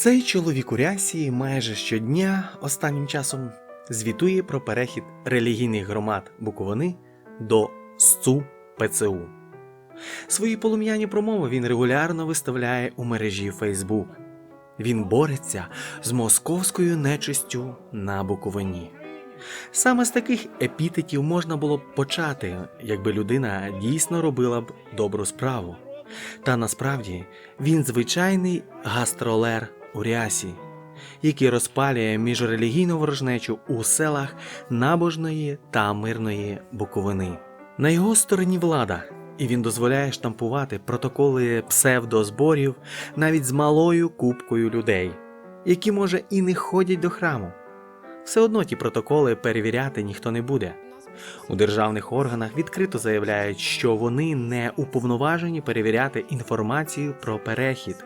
Цей чоловік у рясі майже щодня останнім часом звітує про перехід релігійних громад Буковини до СЦУ ПЦУ. Свої полум'яні промови він регулярно виставляє у мережі Facebook. Він бореться з московською нечистю на Буковині. Саме з таких епітетів можна було б почати, якби людина дійсно робила б добру справу. Та насправді він звичайний гастролер у рясі, який розпалює міжрелігійну ворожнечу у селах набожної та мирної Буковини. На його стороні влада, і він дозволяє штампувати протоколи псевдозборів навіть з малою купкою людей, які, може, і не ходять до храму. Все одно ті протоколи перевіряти ніхто не буде. У державних органах відкрито заявляють, що вони не уповноважені перевіряти інформацію про перехід.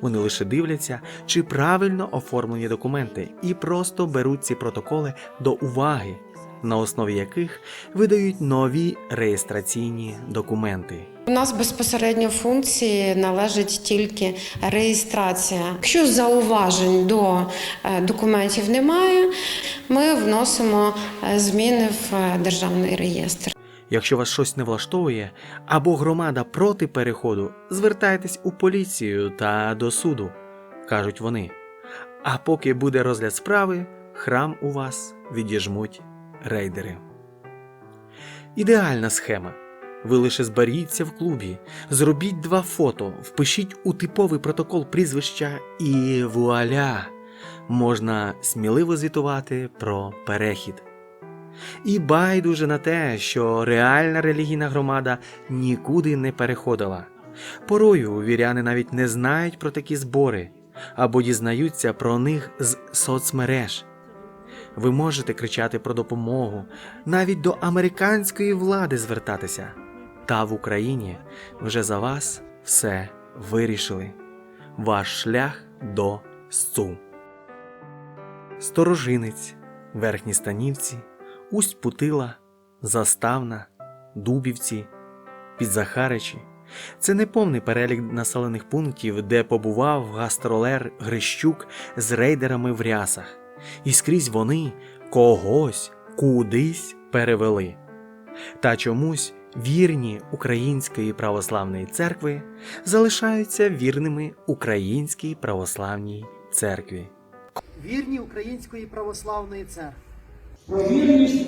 Вони лише дивляться, чи правильно оформлені документи, і просто беруть ці протоколи до уваги, на основі яких видають нові реєстраційні документи. У нас безпосередньо функції належить тільки реєстрація. Якщо зауважень до е, документів немає, ми вносимо е, зміни в е, державний реєстр. Якщо вас щось не влаштовує або громада проти переходу, звертайтесь у поліцію та до суду, кажуть вони. А поки буде розгляд справи, храм у вас відіжмуть рейдери. Ідеальна схема. Ви лише зберіться в клубі, зробіть два фото, впишіть у типовий протокол прізвища і вуаля! Можна сміливо звітувати про перехід. І байдуже на те, що реальна релігійна громада нікуди не переходила. Порою віряни навіть не знають про такі збори або дізнаються про них з соцмереж. Ви можете кричати про допомогу, навіть до американської влади звертатися. Та в Україні вже за вас все вирішили. Ваш шлях до СЦУ. Сторожинець, Верхні Станівці, Усть Путила, Заставна, Дубівці, Підзахаричі. Це не повний перелік населених пунктів, де побував гастролер Грищук з рейдерами в рясах. І скрізь вони когось кудись перевели. Та чомусь вірні Української православної церкви залишаються вірними Українській православній церкві. вірні Української православної церкви. Про вірність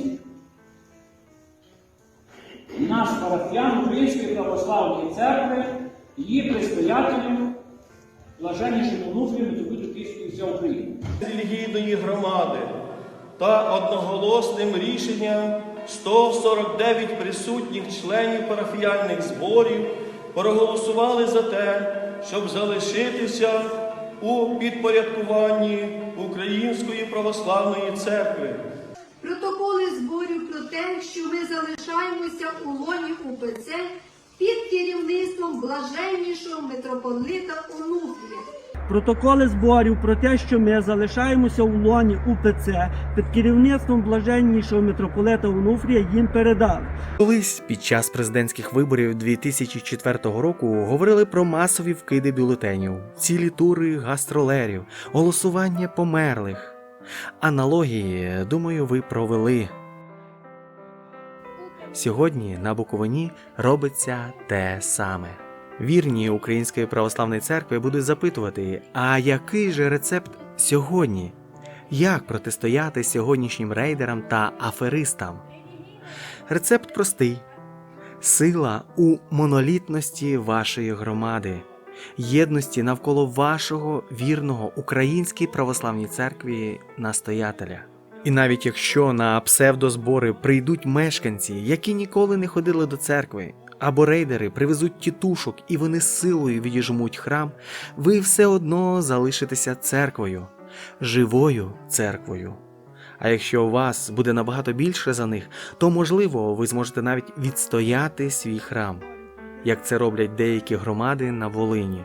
наш парафіян Української православної церкви, її предстоятелем, блаженнішим онуфрію митрополиту Київської України. релігійної громади та одноголосним рішенням 149 присутніх членів парафіяльних зборів проголосували за те, щоб залишитися у підпорядкуванні Української православної церкви. Протоколи зборів про те, що ми залишаємося у лоні УПЦ під керівництвом блаженнішого митрополита Онуфрія. Протоколи зборів про те, що ми залишаємося у лоні УПЦ під керівництвом блаженнішого митрополита Онуфрія їм передав. Колись під час президентських виборів 2004 року говорили про масові вкиди бюлетенів, цілі тури гастролерів, голосування померлих. Аналогії, думаю, ви провели. Сьогодні на Буковині робиться те саме. Вірні Української православної церкви будуть запитувати, а який же рецепт сьогодні? Як протистояти сьогоднішнім рейдерам та аферистам? Рецепт простий: сила у монолітності вашої громади, єдності навколо вашого вірного Українській православній церкві настоятеля. І навіть якщо на псевдозбори прийдуть мешканці, які ніколи не ходили до церкви, або рейдери привезуть тітушок і вони силою відіжмуть храм, ви все одно залишитеся церквою, живою церквою. А якщо у вас буде набагато більше за них, то можливо ви зможете навіть відстояти свій храм, як це роблять деякі громади на Волині,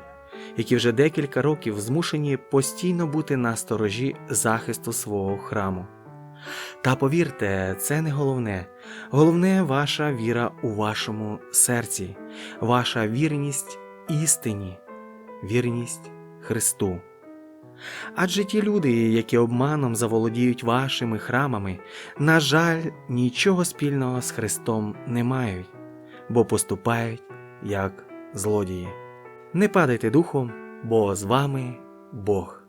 які вже декілька років змушені постійно бути на сторожі захисту свого храму. Та повірте, це не головне. Головне ваша віра у вашому серці, ваша вірність істині, вірність Христу. Адже ті люди, які обманом заволодіють вашими храмами, на жаль, нічого спільного з Христом не мають, бо поступають як злодії. Не падайте духом, бо з вами Бог.